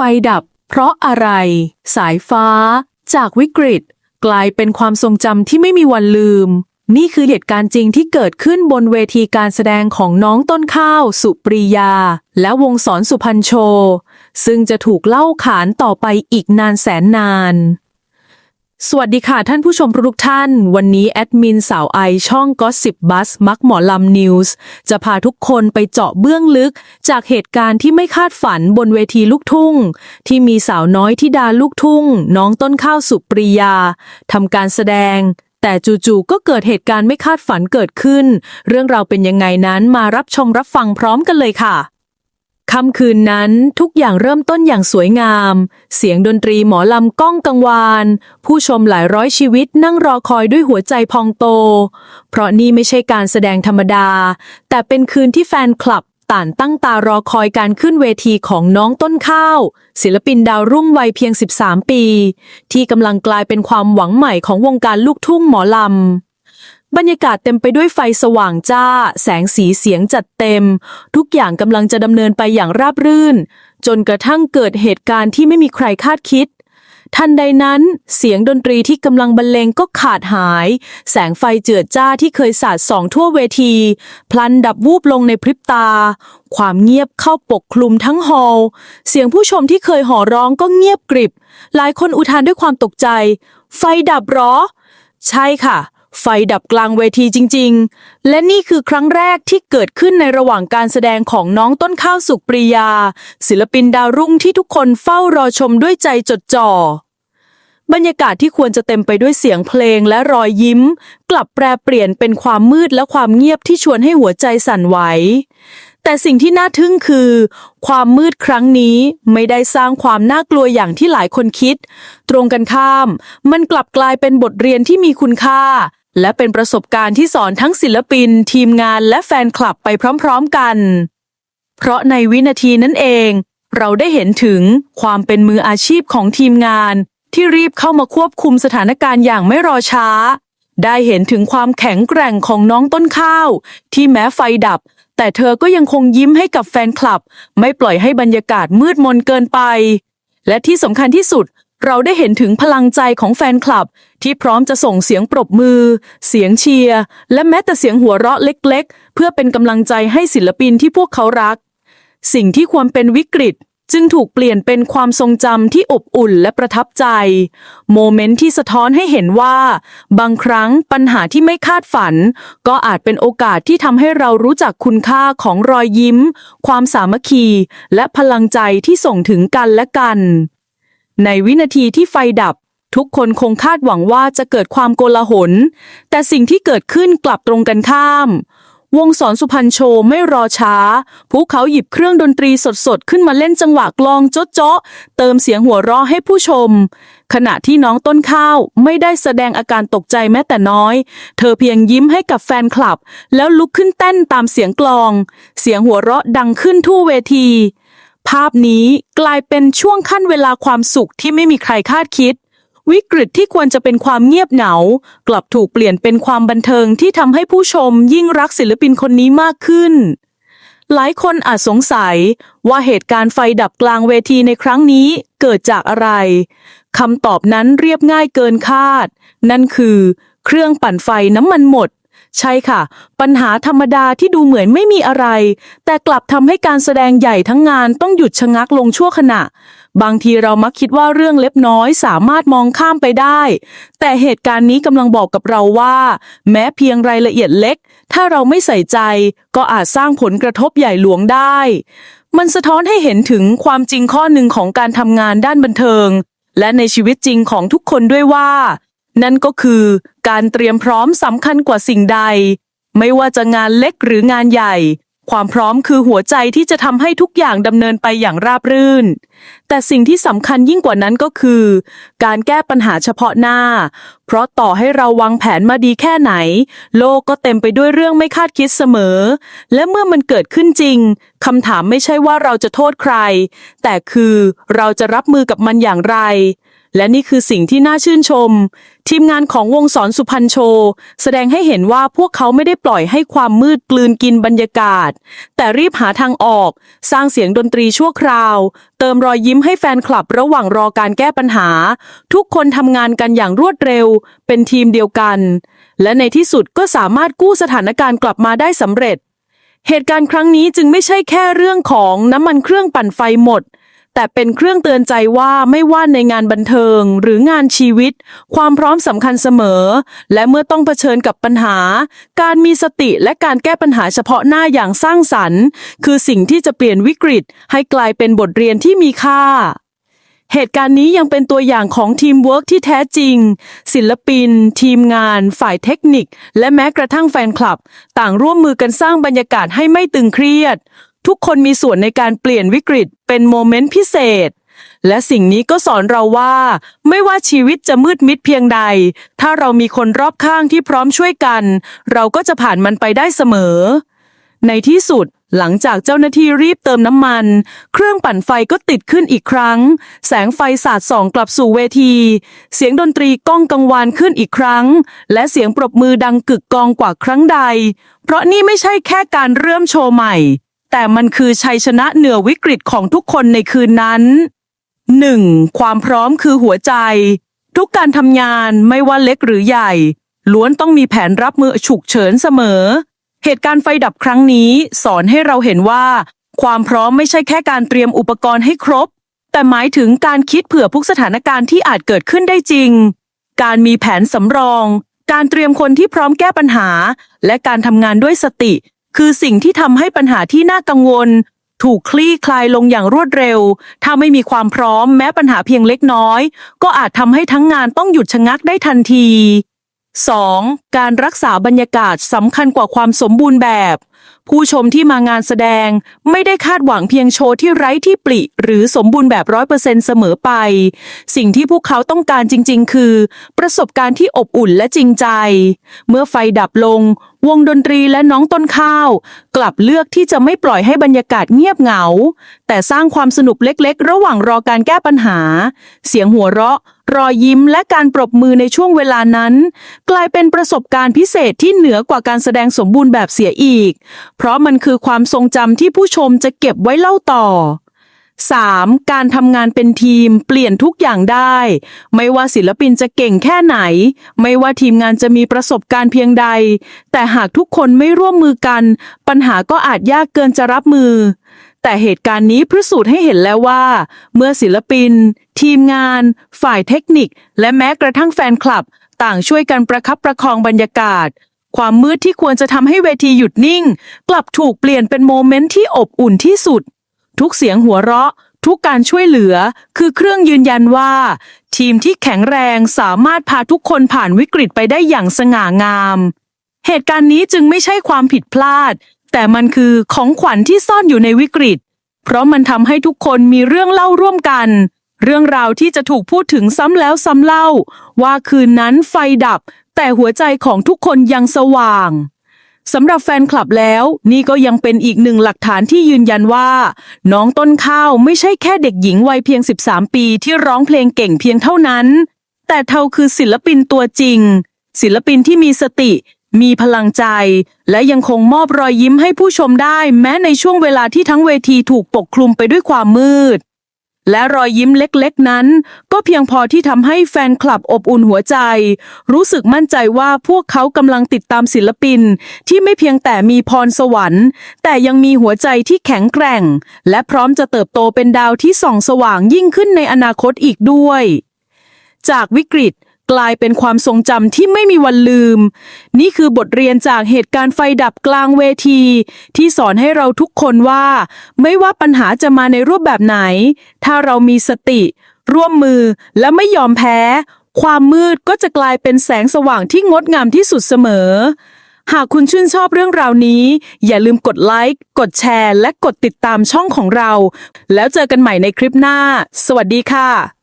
ฟดับ เพราะอะไร สายฟ้า จากวิกฤต กลายเป็นความทรงจำที่ไม่มีวันลืม นี่คือเหตุการณ์จริงที่เกิดขึ้นบนเวทีการแสดงของน้องต้นข้าว สุปรียา และวงสอนสุพรรณโช ซึ่งจะถูกเล่าขานต่อไปอีกนานแสนนาน สวัสดีค่ะท่านผู้ชมทุกท่าน วันนี้แอดมินสาวไอช่องก็สิบบัสมักหมอลำนิวส์จะพาทุกคนไปเจาะเบื้องลึก จากเหตุการณ์ที่ไม่คาดฝันบนเวทีลูกทุ่ง ที่มีสาวน้อยที่ดาลูกทุ่ง น้องต้นข้าวสุปรียาทำการแสดง แต่จู่ๆก็เกิดเหตุการณ์ไม่คาดฝันเกิดขึ้น เรื่องราวเป็นยังไงนั้นมารับชมรับฟังพร้อมกันเลยค่ะ ค่ำคืนนั้นทุกอย่างเริ่มต้นอย่างสวยงาม เสียงดนตรีหมอลำก้องกังวาน ผู้ชมหลายร้อยชีวิตนั่งรอคอยด้วยหัวใจพองโต เพราะนี่ไม่ใช่การแสดงธรรมดา แต่เป็นคืนที่แฟนคลับต่านตั้งตารอคอยการขึ้นเวทีของน้องต้นข้าว ศิลปินดาวรุ่งวัยเพียง 13 ปี ที่กำลังกลายเป็นความหวังใหม่ของวงการลูกทุ่งหมอลำ บรรยากาศเต็มไปด้วยไฟสว่างจ้า แสงสีเสียงจัดเต็ม ทุกอย่างกำลังจะดำเนินไปอย่างราบรื่น จนกระทั่งเกิดเหตุการณ์ที่ไม่มีใครคาดคิด ทันใดนั้นเสียงดนตรีที่กำลังบรรเลงก็ขาดหาย แสงไฟเจือจ้าที่เคยสาดส่องทั่วเวที พลันดับวูบลงในพริบตา ความเงียบเข้าปกคลุมทั้งฮอลล์เสียงผู้ชมที่เคยห่อร้องก็เงียบกริบ หลายคนอุทานด้วยความตกใจ ไฟดับหรอ ใช่ค่ะ ไฟดับกลางเวทีจริง ๆ และนี่คือครั้งแรกที่เกิดขึ้นในระหว่างการแสดงของน้องต้นข้าวสุกปรียา ศิลปินดาวรุ่งที่ทุกคนเฝ้ารอชมด้วยใจจดจ่อ บรรยากาศที่ควรจะเต็มไปด้วยเสียงเพลงและรอยยิ้ม กลับแปรเปลี่ยนเป็นความมืดและความเงียบที่ชวนให้หัวใจสั่นไหวแต่สิ่งที่น่าทึ่งคือ ความมืดครั้งนี้ไม่ได้สร้างความน่ากลัวอย่างที่หลายคนคิด ตรงกันข้าม มันกลับกลายเป็นบทเรียนที่มีคุณค่า และเป็นประสบการณ์ที่สอนทั้งศิลปิน ทีมงานและแฟนคลับไปพร้อมๆกัน เพราะในวินาทีนั้นเอง เราได้เห็นถึงความเป็นมืออาชีพของทีมงาน ที่รีบเข้ามาควบคุมสถานการณ์อย่างไม่รอช้า ได้เห็นถึงความแข็งแกร่งของน้องต้นข้าว ที่แม้ไฟดับ แต่เธอก็ยังคงยิ้มให้กับแฟนคลับ ไม่ปล่อยให้บรรยากาศมืดมนเกินไป และที่สำคัญที่สุด เราได้เห็นถึงพลังใจของแฟนคลับ ที่พร้อมจะส่งเสียงปรบมือ เสียงเชียร์ และแม้แต่เสียงหัวเราะเล็ก ๆ เพื่อเป็นกำลังใจให้ศิลปินที่พวกเขารัก สิ่งที่ควรเป็นวิกฤตจึงถูกเปลี่ยนเป็นความทรงจำที่อบอุ่นและประทับใจ โมเมนต์ที่สะท้อนให้เห็นว่า บางครั้งปัญหาที่ไม่คาดฝัน ก็อาจเป็นโอกาสที่ทำให้เรารู้จักคุณค่าของรอยยิ้ม ความสามัคคี และพลังใจที่ส่งถึงกันและกัน ในวินาทีที่ไฟดับ ทุกคนคงคาดหวังว่าจะเกิดความโกลาหล แต่สิ่งที่เกิดขึ้นกลับตรงกันข้าม วงสอนสุพรรณโชว์ไม่รอช้า พวกเขาหยิบเครื่องดนตรีสดๆ ขึ้นมาเล่นจังหวะกลองโจ๊ะเจาะเติมเสียงหัวเราะให้ผู้ชม ขณะที่น้องต้นข้าวไม่ได้แสดงอาการตกใจแม้แต่น้อย เธอเพียงยิ้มให้กับแฟนคลับ แล้วลุกขึ้นเต้นตามเสียงกลอง เสียงหัวเราะดังขึ้นทั่วเวที ภาพนี้กลายเป็นช่วงขั้นเวลาความสุขที่ไม่มีใครคาดคิด วิกฤตที่ควรจะเป็นความเงียบเหงา กลับถูกเปลี่ยนเป็นความบันเทิงที่ทำให้ผู้ชมยิ่งรักศิลปินคนนี้มากขึ้น หลายคนอาจสงสัยว่าเหตุการณ์ไฟดับกลางเวทีในครั้งนี้เกิดจากอะไรคำตอบนั้นเรียบง่ายเกินคาด นั่นคือ เครื่องปั่นไฟน้ำมันหมด ใช่ค่ะ ปัญหาธรรมดาที่ดูเหมือนไม่มีอะไร แต่กลับทำให้การแสดงใหญ่ทั้งงานต้องหยุดชะงักลงชั่วขณะ บางทีเรามักคิดว่าเรื่องเล็กน้อยสามารถมองข้ามไปได้ แต่เหตุการณ์นี้กำลังบอกกับเราว่า แม้เพียงรายละเอียดเล็ก ถ้าเราไม่ใส่ใจ ก็อาจสร้างผลกระทบใหญ่หลวงได้ มันสะท้อนให้เห็นถึงความจริงข้อหนึ่งของการทำงานด้านบันเทิง และในชีวิตจริงของทุกคนด้วยว่า นั่นก็คือการเตรียมพร้อมสำคัญกว่าสิ่งใด ไม่ว่าจะงานเล็กหรืองานใหญ่ ความพร้อมคือหัวใจที่จะทำให้ทุกอย่างดำเนินไปอย่างราบรื่น แต่สิ่งที่สำคัญยิ่งกว่านั้นก็คือ การแก้ปัญหาเฉพาะหน้า เพราะต่อให้เราวางแผนมาดีแค่ไหน โลกก็เต็มไปด้วยเรื่องไม่คาดคิดเสมอ และเมื่อมันเกิดขึ้นจริงคำถามไม่ใช่ว่าเราจะโทษใคร แต่คือเราจะรับมือกับมันอย่างไร และนี่คือสิ่งที่น่าชื่นชม ทีมงานของวงสอนสุพรรณโชว์แสดงให้เห็นว่าพวกเขาไม่ได้ปล่อยให้ความมืดกลืนกินบรรยากาศ แต่รีบหาทางออก สร้างเสียงดนตรีชั่วคราว เติมรอยยิ้มให้แฟนคลับระหว่างรอการแก้ปัญหา ทุกคนทำงานกันอย่างรวดเร็ว เป็นทีมเดียวกัน และในที่สุดก็สามารถกู้สถานการณ์กลับมาได้สำเร็จ เหตุการณ์ครั้งนี้จึงไม่ใช่แค่เรื่องของน้ำมันเครื่องปั่นไฟหมด แต่เป็นเครื่องเตือนใจว่าไม่ว่าในงานบันเทิงหรืองานชีวิต ความพร้อมสำคัญเสมอ และเมื่อต้องเผชิญกับปัญหา การมีสติและการแก้ปัญหาเฉพาะหน้าอย่างสร้างสรรค์ คือสิ่งที่จะเปลี่ยนวิกฤต ให้กลายเป็นบทเรียนที่มีค่าเหตุการณ์นี้ยังเป็นตัวอย่างของทีมเวิร์กที่แท้จริง ศิลปิน ทีมงาน ฝ่ายเทคนิค และแม้กระทั่งแฟนคลับ ต่างร่วมมือกันสร้างบรรยากาศให้ไม่ตึงเครียด ทุกคนมีส่วนในการเปลี่ยนวิกฤตเป็นโมเมนต์พิเศษ และสิ่งนี้ก็สอนเราว่า ไม่ว่าชีวิตจะมืดมิดเพียงใด ถ้าเรามีคนรอบข้างที่พร้อมช่วยกัน เราก็จะผ่านมันไปได้เสมอ ในที่สุดหลังจากเจ้าหน้าที่รีบเติมน้ำมัน เครื่องปั่นไฟก็ติดขึ้นอีกครั้ง แสงไฟสาดส่องกลับสู่เวที เสียงดนตรีก้องกังวานขึ้นอีกครั้ง และเสียงปรบมือดังกึกกองกว่าครั้งใด เพราะนี่ไม่ใช่แค่การเริ่มโชว์ใหม่ แต่มันคือชัยชนะเหนือวิกฤตของทุกคนในคืนนั้น 1. ความพร้อมคือหัวใจ ทุกการทำงานไม่ว่าเล็กหรือใหญ่ ล้วนต้องมีแผนรับมือฉุกเฉินเสมอ เหตุการณ์ไฟดับครั้งนี้ สอนให้เราเห็นว่า ความพร้อมไม่ใช่แค่การเตรียมอุปกรณ์ให้ครบ แต่หมายถึงการคิดเผื่อทุกสถานการณ์ที่อาจเกิดขึ้นได้จริง การมีแผนสำรอง การเตรียมคนที่พร้อมแก้ปัญหา และการทำงานด้วยสติ คือสิ่งที่ทำให้ปัญหาที่น่ากังวล ถูกคลี่คลายลงอย่างรวดเร็ว ถ้าไม่มีความพร้อมแม้ปัญหาเพียงเล็กน้อย ก็อาจทำให้ทั้งงานต้องหยุดชะงักได้ทันที 2. การรักษาบรรยากาศสำคัญกว่าความสมบูรณ์แบบ ผู้ชมที่มางานแสดง ไม่ได้คาดหวังเพียงโชว์ที่ไร้ที่ปลิหรือสมบูรณ์แบบร้อยเปอร์เซ็นต์เสมอไป สิ่งที่พวกเขาต้องการจริง ๆ คือ ประสบการณ์ที่อบอุ่นและจริงใจ เมื่อไฟดับลง วงดนตรีและน้องต้นข้าว กลับเลือกที่จะไม่ปล่อยให้บรรยากาศเงียบเหงา แต่สร้างความสนุกเล็ก ๆ ระหว่างรอการแก้ปัญหา เสียงหัวเราะ รอยยิ้มและการปรบมือในช่วงเวลานั้น กลายเป็นประสบการณ์พิเศษที่เหนือกว่าการแสดงสมบูรณ์แบบเสียอีก เพราะมันคือความทรงจำที่ผู้ชมจะเก็บไว้เล่าต่อ 3. การทำงานเป็นทีมเปลี่ยนทุกอย่างได้ ไม่ว่าศิลปินจะเก่งแค่ไหน ไม่ว่าทีมงานจะมีประสบการณ์เพียงใด แต่หากทุกคนไม่ร่วมมือกัน ปัญหาก็อาจยากเกินจะรับมือ แต่เหตุการณ์นี้พิสูจน์ให้เห็นแล้วว่า เมื่อศิลปิน ทีมงาน ฝ่ายเทคนิค และแม้กระทั่งแฟนคลับ ต่างช่วยกันประคับประคองบรรยากาศ ความมืดที่ควรจะทำให้เวทีหยุดนิ่ง กลับถูกเปลี่ยนเป็นโมเมนต์ที่อบอุ่นที่สุด ทุกเสียงหัวเราะ ทุกการช่วยเหลือ คือเครื่องยืนยันว่า ทีมที่แข็งแรงสามารถพาทุกคนผ่านวิกฤตไปได้อย่างสง่างาม เหตุการณ์นี้จึงไม่ใช่ความผิดพลาด แต่มันคือของขวัญที่ซ่อนอยู่ในวิกฤต เพราะมันทำให้ทุกคนมีเรื่องเล่าร่วมกัน เรื่องราวที่จะถูกพูดถึงซ้ำแล้วซ้ำเล่า ว่าคืนนั้นไฟดับ แต่หัวใจของทุกคนยังสว่างสำหรับแฟนคลับแล้ว นี่ก็ยังเป็นอีกหนึ่งหลักฐานที่ยืนยันว่า น้องต้นข้าวไม่ใช่แค่เด็กหญิงวัยเพียง 13 ปีที่ร้องเพลงเก่งเพียงเท่านั้น แต่เธอคือศิลปินตัวจริง ศิลปินที่มีสติ มีพลังใจ และยังคงมอบรอยยิ้มให้ผู้ชมได้ แม้ในช่วงเวลาที่ทั้งเวทีถูกปกคลุมไปด้วยความมืด และรอยยิ้มเล็กๆนั้น ก็เพียงพอที่ทำให้แฟนคลับอบอุ่นหัวใจ รู้สึกมั่นใจว่าพวกเขากำลังติดตามศิลปิน ที่ไม่เพียงแต่มีพรสวรรค์ แต่ยังมีหัวใจที่แข็งแกร่ง และพร้อมจะเติบโตเป็นดาวที่ส่องสว่างยิ่งขึ้นในอนาคตอีกด้วย จากวิกฤต กลายเป็นความทรงจำที่ไม่มีวันลืม นี่คือบทเรียนจากเหตุการณ์ไฟดับกลางเวที ที่สอนให้เราทุกคนว่า ไม่ว่าปัญหาจะมาในรูปแบบไหน ถ้าเรามีสติ ร่วมมือและไม่ยอมแพ้ ความมืดก็จะกลายเป็นแสงสว่างที่งดงามที่สุดเสมอ หากคุณชื่นชอบเรื่องราวนี้ อย่าลืมกดไลค์ กดแชร์ และกดติดตามช่องของเรา แล้วเจอกันใหม่ในคลิปหน้า สวัสดีค่ะ